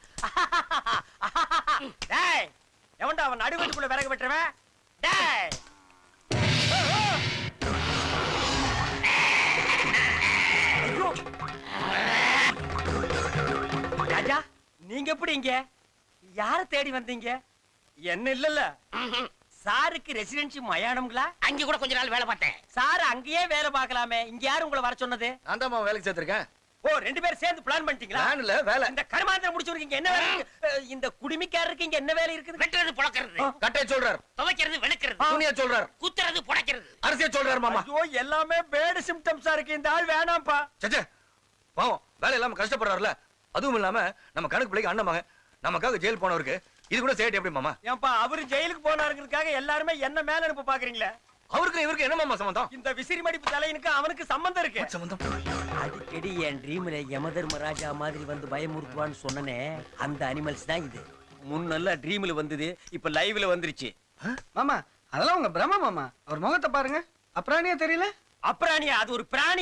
டேய் எவன்டா அவன் நடுவட்டுக்குள்ள விறகு வெட்டுறவன்? டேய். ராஜா நீங்க எப்படி இங்க? யார தேடி வந்தீங்க? என்ன இல்லல்ல. சாருக்கு ரெசிடென்சி மயானம்ங்களா? அங்க கூட கொஞ்ச நாள் வேலை பார்த்தேன். சார் அங்கேயே வேலை பார்க்கலாமே. இங்க யாரு உங்களை வர சொன்னது? நான் தான் வேலைக்கு சேர்த்திருக்கேன். ஓ ரெண்டு பேரும் சேர்ந்து பிளான் பண்ணிட்டீங்களா? பிளான் இல்ல வேலை. இந்த கருமாந்திரம் முடிச்சவருக்கு என்ன வேலை இந்த குடிமிக்காரருக்கு இங்க என்ன வேலை இருக்குது? வெட்டுறது புழக்கிறது. கட்டைய சொல்றார். துவைக்கிறது வெளுக்கிறது. துணிய சொல்றார். குத்துறது புடைக்கிறது. அரசிய சொல்றாரு மாமா. ஐயோ எல்லாமே பேடு சிம்டம்ஸா இருக்கு. இந்த ஆள் வேணாம்ப்பா. சச்சே பாவம் வேலை இல்லாம கஷ்டப்படுறாருல. அதுவும் இல்லாம நம்ம கணக்கு பிள்ளைக்கு அண்ணன் நமக்காக ஜெயில் போனவருக்கு. இது கூட சேட்டு எப்படி மாமா? ஏன்பா அவரு ஜெயிலுக்கு போனாருங்கிறதுக்காக எல்லாருமே என்ன மேல அனுப்ப பாக்குறீங்களே? அவருக்கு இவருக்கு என்ன மாமா சம்பந்தம்? இந்த விசிறி மடிப்பு தலையனுக்கு அவனுக்கு சம்பந்தம் இருக்கு. சம்பந்தம்? அடிக்கடி என் ட்ரீம்ல யமதர்மராஜா மாதிரி வந்து பயமுறுத்துவான்னு சொன்னனே அந்த அனிமல்ஸ் தான் இது. முன்னெல்லாம் ட்ரீம்ல வந்தது இப்ப லைவ்ல வந்துருச்சு. மாமா அதெல்லாம் உங்க பிரம்ம மாமா. அவர் முகத்தை பாருங்க. அப்புறாணியா தெரியல? அப்புறாணியா அது ஒரு பிராணி